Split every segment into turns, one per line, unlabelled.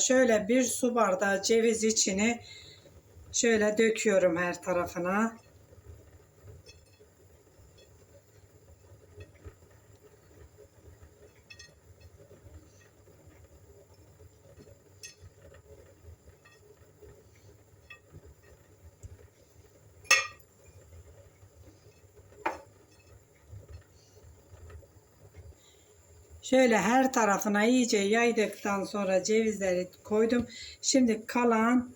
Şöyle bir su bardağı ceviz içini şöyle döküyorum her tarafına. Şöyle her tarafına iyice yaydıktan sonra cevizleri koydum. Şimdi kalan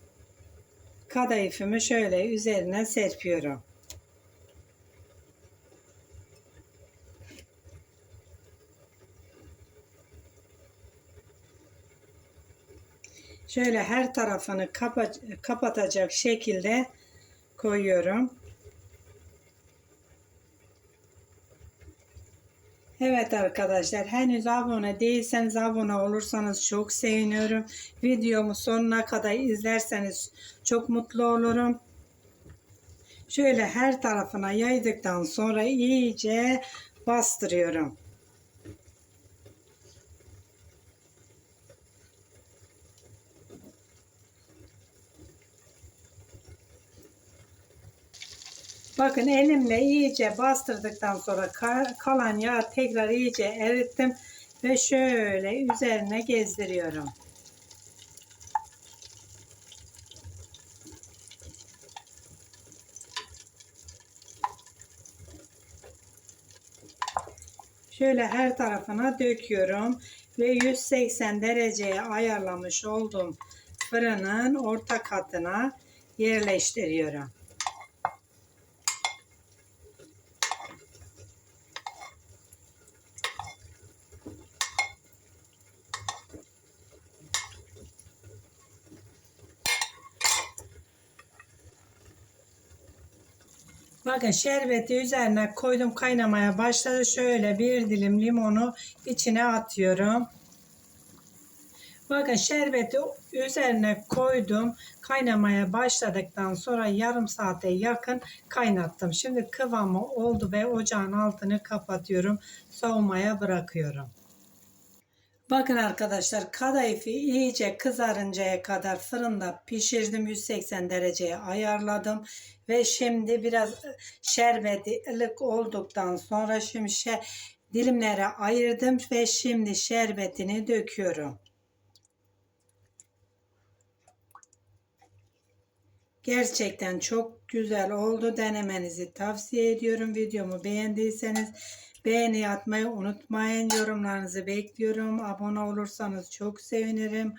kadayıfımı şöyle üzerine serpiyorum. Şöyle her tarafını kapa- kapatacak şekilde koyuyorum. Evet arkadaşlar henüz abone değilseniz abone olursanız çok seviniyorum. Videomu sonuna kadar izlerseniz çok mutlu olurum. Şöyle her tarafına yaydıktan sonra iyice bastırıyorum. Bakın elimle iyice bastırdıktan sonra ka- kalan yağı tekrar iyice erittim ve şöyle üzerine gezdiriyorum. Şöyle her tarafına döküyorum ve 180 dereceye ayarlamış olduğum fırının orta katına yerleştiriyorum. Bakın şerbeti üzerine koydum kaynamaya başladı. Şöyle bir dilim limonu içine atıyorum. Bakın şerbeti üzerine koydum. Kaynamaya başladıktan sonra yarım saate yakın kaynattım. Şimdi kıvamı oldu ve ocağın altını kapatıyorum. Soğumaya bırakıyorum. Bakın arkadaşlar kadayıfı iyice kızarıncaya kadar fırında pişirdim 180 dereceye ayarladım ve şimdi biraz şerbeti ılık olduktan sonra şimdi şe dilimlere ayırdım ve şimdi şerbetini döküyorum. Gerçekten çok güzel oldu. Denemenizi tavsiye ediyorum. Videomu beğendiyseniz beğeni atmayı unutmayın. Yorumlarınızı bekliyorum. Abone olursanız çok sevinirim.